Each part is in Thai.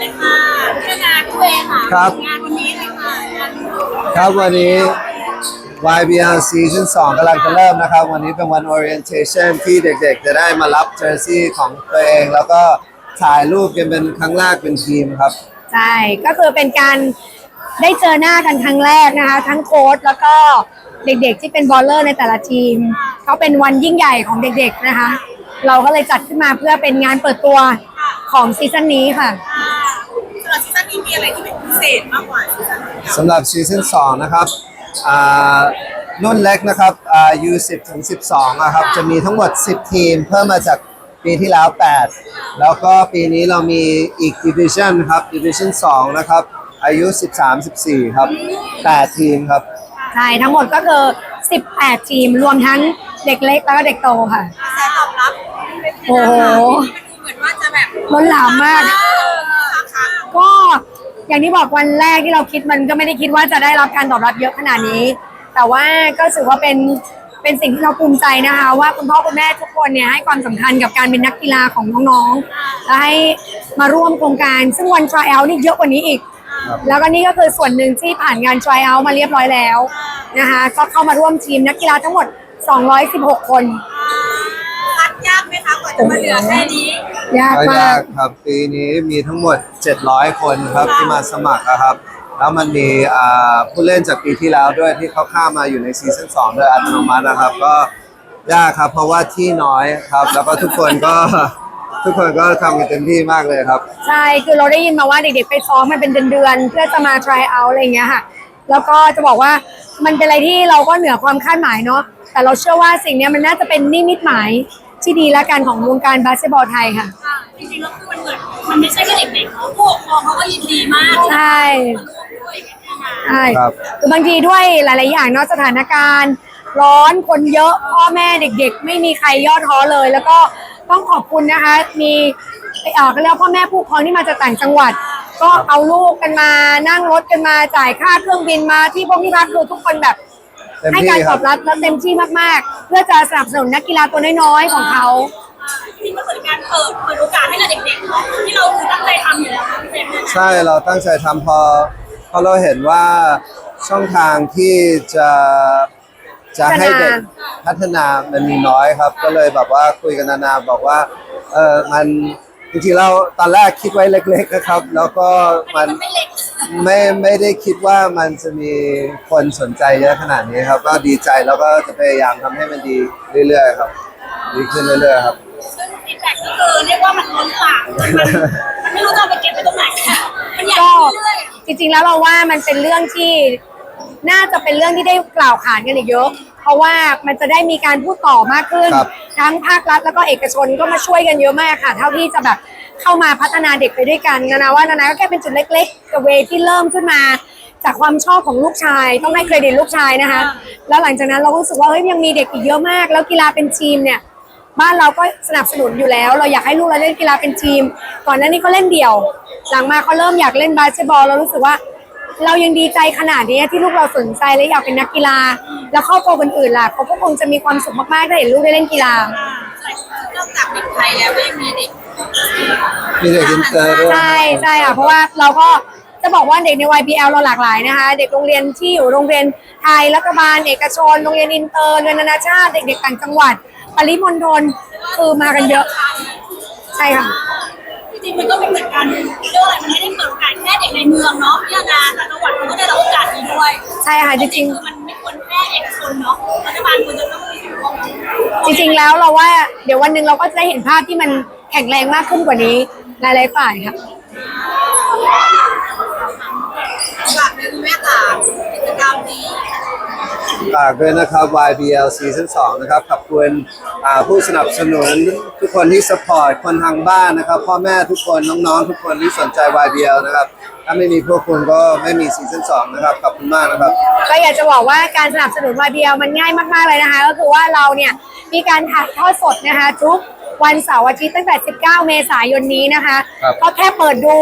เลยค่ะพี่นาด้วยค่ะครับ งานวันนี้เลยค่ะงานครับวันนี้ YBL Season 2กำลังจะเริ่มนะครับ วันนี้เป็นวัน Orientation ที่เด็กๆ จะได้มารับเจอร์ซี่ของตัวเอง แล้วก็ถ่ายรูปกันเป็นครั้งแรกเป็นทีมครับ ใช่ก็คือเป็นการได้เจอหน้ากันครั้งแรกนะคะ ทั้งโค้ชแล้วก็เด็กๆที่เป็นบอลเลอร์ในแต่ละทีมเขาเป็นวันยิ่งใหญ่ของเด็กๆนะคะ เราก็เลยจัดขึ้นมาเพื่อเป็นงานเปิดตัวของซีซั่นนี้ค่ะสำ หรับซีซั่นนี้มีอะไรที่เป็นพิเศษมากกว่าซีซั่นที่แล้วสำหรับซีซั่น2นะครับอ่ารุ่นเล็กนะครับอ่า U10 ถึง 12นะครับจะมีทั้งหมด 10 ทีม เพิ่มมาจากปีที่แล้ว 8 แล้วก็ปีนี้เรามีอีก Division ครับ Division 2 นะครับ อายุ 13-14 ครับ 8 ทีมครับ ใช่ทั้งหมดก็คือ 18 ทีมรวมทั้งเด็กเล็กแล้วก็เด็กโตค่ะ กระแสตอบรับเป็นโอ้โหเหมือนว่าจะแบบ ล้นหลามมากเออค่ะก็ อย่างที่บอกวันแรกที่เราคิดมันก็ไม่ได้คิดว่าจะได้รับการตอบรับเยอะขนาดนี้ แต่ว่าก็ถือว่าเป็นเป็นสิ่งที่เราภูมิใจนะคะ ว่าคุณพ่อคุณแม่ทุกคนเนี่ยให้ความสำคัญกับการเป็นนักกีฬาของน้องๆและให้มาร่วมโครงการซึ่งวัน try out นี่เยอะกว่านี้อีก แล้วก็นี่ก็คือส่วนหนึ่งที่ผ่านงาน try out มาเรียบร้อยแล้วนะคะก็เข้ามาร่วมทีมนักกีฬาทั้งหมด 216 คน คะกว่าจะมาเหลือแค่นี้ยากก็มายากกครับปีนี้มีทั้งหมด 700 คนครับที่มาสมัครนะครับ แล้วมันมีอ่าผู้เล่นจากปีที่แล้วด้วยที่เขาข้ามมาอยู่ในซีซั่น2โดยอัตโนมัตินะครับ ก็ยากครับ เพราะว่าที่น้อยครับ แล้วก็ทุกคนก็ทุกคนก็ทำกันเต็มที่มากเลยครับ ใช่คือเราได้ยินมาว่าเด็กๆไปซ้อมมาเป็นเดือนๆเพื่อจะมา try out อะไรอย่างเงี้ยค่ะแล้วก็จะบอกว่ามันเป็นอะไรที่เราก็เหนือความคาดหมายเนาะแต่เราเชื่อว่าสิ่งเนี้ยมันน่าจะเป็นนิมิตหมาย ที่ดีและกันของวงการบาสเกตบอลไทยค่ะ ค่ะจริงๆแล้วคือมันเหมือนมันไม่ใช่แค่เด็กๆเนาะผู้ปกครองเขาก็ยินดีมากใช่ ด้วยนะคะใช่ครับ คือบางทีด้วยหลาย ๆ อย่างเนาะสถานการณ์ ร้อนคนเยอะพ่อแม่เด็ก ๆ ไม่มีใครย่อท้อเลย แล้วก็ต้องขอบคุณนะคะ มีเอ่อก็เรียกว่าพ่อแม่ผู้ปกครองที่มาจากต่างจังหวัด ก็เอาลูกกันมานั่งรถกันมาจ่ายค่าเครื่องบินมาที่พวกที่พักคือทุกคนแบบ เต็มให้ที่การคตรัอบบรับและเต็มที่มากๆ เพื่อจะสนับสนุนนักกีฬาตัวน้อยๆของเขาจริงๆก็เหมือนการเปิดเปิดโอกาสให้กับเด็กๆเนาะที่เราคือตั้งใจทำอยู่แล้วค่ะพี่เจมส์เนี่ยนะใช่เราตั้งใจทำพอพอเราเห็นว่าช่องทางที่จะจะให้เด็กพัฒนามันมีน้อยครับ ก็เลยแบบว่าคุยกันนานๆบอกว่าเออมันจริงๆเราตอนแรกคิดไว้เล็กๆนะครับ แล้วก็มัน ไม่เล็ก ไม่ไม่ได้คิดว่ามันจะมีคนสนใจเยอะขนาดนี้ครับ ก็ดีใจแล้วก็จะพยายามทำให้มันดีเรื่อยๆครับ ดีขึ้นเรื่อยๆครับ ซึ่งฟีดแบ็กก็คือเรียกว่ามันล้นหลามมันมันไม่รู้จะเอาไปเก็บไว้ตรงไหนมันใหญ่ก็ขึ้นเรื่อยๆจริงๆแล้วเราว่ามันเป็นเรื่องที่น่าจะเป็นเรื่องที่ได้กล่าวขานกันอีกเยอะ เพราะว่ามันจะได้มีการพูดต่อมากขึ้น ครับ ทั้งภาครัฐแล้วก็เอกชนก็มาช่วยกันเยอะมากค่ะ เท่าที่จะแบบ เข้ามาพัฒนาเด็กไปด้วยกันนานาว่านานาก็แค่เป็นจุดเล็กๆกับเวที่เริ่มขึ้นมา จากความชอบของลูกชายต้องให้เครดิตลูกชายนะคะ แล้วหลังจากนั้นเราก็รู้สึกว่าเฮ้ยยังมีเด็กอีกเยอะมาก แล้วกีฬาเป็นทีมเนี่ยบ้านเราก็สนับสนุนอยู่แล้ว เราอยากให้ลูกเราเล่นกีฬาเป็นทีม ก่อนหน้านี้เขาเล่นเดี่ยว หลังมาเขาเริ่มอยากเล่นบาสเกตบอลเรารู้สึกว่า เรายังดีใจขนาดนี้ที่ลูกเราสนใจและอยากเป็นนักกีฬา แล้วครอบครัวคนอื่นล่ะเขาก็คงจะมีความสุขมากๆถ้าเห็นลูกได้เล่นกีฬานอกจากเด็กไทยแล้วก็ยังมีเด็ก มีเด็กอินเตอร์ด้วยใช่ใช่ค่ะเพราะว่าเราก็จะบอกว่าเด็กใน YBL เราหลากหลายนะคะ เด็กโรงเรียนที่อยู่โรงเรียนไทยรัฐบาล เอกชน โรงเรียนอินเตอร์โรงเรียนนานาชาติเด็กๆต่างจังหวัด ปริมณฑลคือมากันเยอะ ใช่ค่ะจริงๆมันก็เป็นเหมือนกันเรียกว่าอะไรมันไม่ได้เปิดโอกาสแค่เด็กในเมืองเนาะที่งานต่างจังหวัดมันก็ได้รับโอกาสนี้ด้วย ใช่ค่ะจริงคือมันไม่ควรแค่เอกชนเนาะรัฐบาลควรจะต้องมีส่วนร่วมๆจริง ๆ แล้วเราว่าเดี๋ยววันหนึ่งเราก็จะได้เห็นภาพที่มัน แข็งแรงมากขึ้นกว่านี้หลายๆฝ่ายค่ะฝากเป็นแม่ตากิจกรรมนี้ฝากด้วยนะครับ YBL Season 2 นะครับ ขอบคุณอ่าผู้สนับสนุนทุกคนที่สปอร์ตคนทางบ้านนะครับ พ่อแม่ทุกคนน้องๆ ทุกคนที่สนใจ YBL นะครับ ถ้าไม่มีพวกคุณก็ไม่มี Season 2นะครับ ขอบคุณมากนะครับ ก็อยากจะบอกว่าการสนับสนุน YBL มันง่ายมากๆเลยนะคะ ก็คือว่าเราเนี่ยมีการถ่ายทอดสดนะคะทุก วันเสาร์อาทิตย์ตั้งแต่ 19 เมษายนนี้นะคะ ครับก็แค่เปิดดู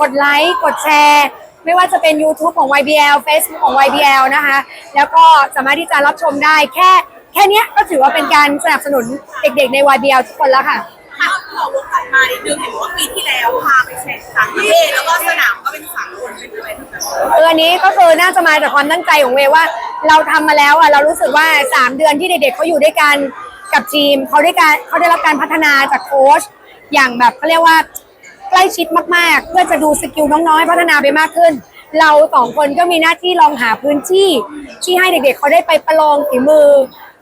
กดไลค์กดแชร์ ไม่ว่าจะเป็น YouTube ของ YBL Facebook ของ YBL นะคะ แล้วก็สามารถที่จะรับชมได้แค่แค่เนี้ยก็ถือว่าเป็นการสนับสนุนเด็กๆใน YBL ทุกคนแล้วค่ะ ถ้าขอวกกลับมามานิดนึงเห็นบอกว่าปีที่แล้วพาไปแข่งต่างประเทศแล้วก็สนามก็เป็นสากลเป็นอะไรแบบนั้นเอออันนี้ก็คือน่าจะมาจากความตั้งใจของเวย์ว่า เราทำมาแล้วอะเรารู้สึกว่า 3 เดือนที่เด็กๆเขาอยู่ด้วยกัน กับทีมเขาได้การเขาได้รับการพัฒนาจากโค้ชอย่างแบบเขาเรียกว่าใกล้ชิดมากๆ เพื่อจะดูสกิลน้องๆให้พัฒนาไปมากขึ้น เราสองคนก็มีหน้าที่ลองหาพื้นที่ที่ให้เด็กๆเขาได้ไปประลองฝีมือ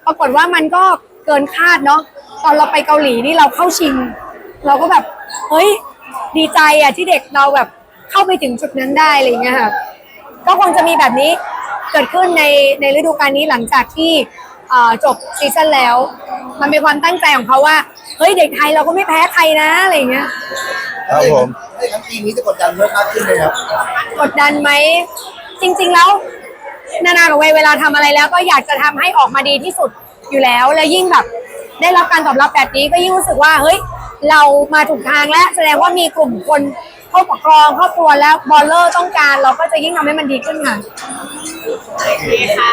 ปรากฏว่ามันก็เกินคาดเนาะตอนเราไปเกาหลีนี่เราเข้าชิง เราก็แบบเฮ้ยดีใจอะที่เด็กเราแบบเข้าไปถึงจุดนั้นได้อะไรอย่างเงี้ยค่ะก็คงจะมีแบบนี้เกิดขึ้นในในฤดูกาลนี้หลังจากที่ จบซีซั่นแล้ว มันเป็นความตั้งใจของเขาว่า เฮ้ยเด็กไทยเราก็ไม่แพ้ใครนะอะไรอย่างเงี้ยครับผมถ้าอย่างนั้นปีนี้จะกดดันเพิ่มมากขึ้นเลยครับกดดันไหม จริง ๆ แล้ว นานากับเวย์เวลาทำอะไรแล้วก็อยากจะทำให้ออกมาดีที่สุดอยู่แล้ว แล้วยิ่งแบบ ได้รับการตอบรับแบบนี้ก็ยิ่งรู้สึกว่าเฮ้ยเรามาถูกทางแล้วแสดงว่ามีกลุ่มคนเข้าปกครองครอบครัวแล้วบอลเลอร์ต้องการเราก็จะยิ่งทำให้มันดีขึ้นค่ะโอเคค่ะ